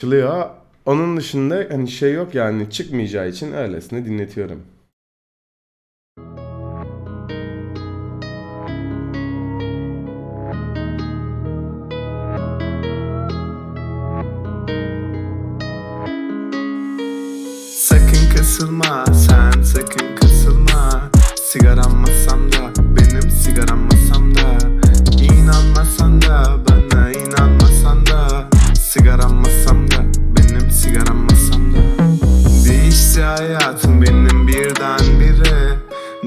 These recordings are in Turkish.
Açılıyor. Onun dışında hani şey yok yani çıkmayacağı için öylesine dinletiyorum. Sakın kasılma sen sakın kasılma Sigaram masamda benim sigaram masamda İnanmasan da bana inanmasan da Sigaram hayatım benim birdenbire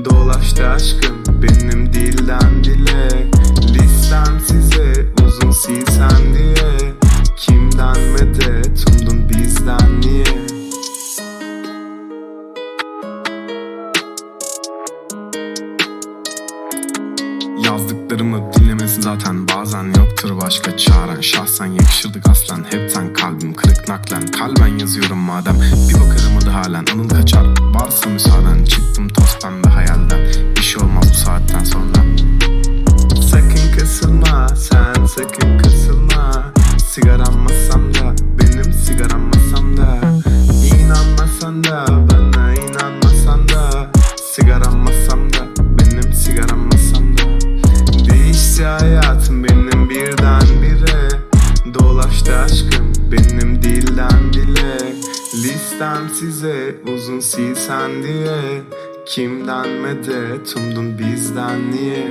Dolaştı aşkım benim dilden dile. Listem size uzun silsen diye. Kimden medet umdun bizden niye? Yazdıklarımı dinlemesi zaten bazen yoktur. Başka çaren Şahsen yakışırdık aslen. Hepten kalbim kırık naklen. Kalben yazıyorum madem. Bir bakarım halen anıl kaçar Varsa müsaaden çıktım toz pembe hayalden. Bir şey olmaz bu saatten sonra. Sakın kasılma sen sakın kasılma Sigaram masamda benim sigaram masamda İnanmasan da bana inanmasan da. Sigaram masamda benim sigaram masamda Değişti hayatım Listem size uzun silsen diye Kimden medet umdun bizden niye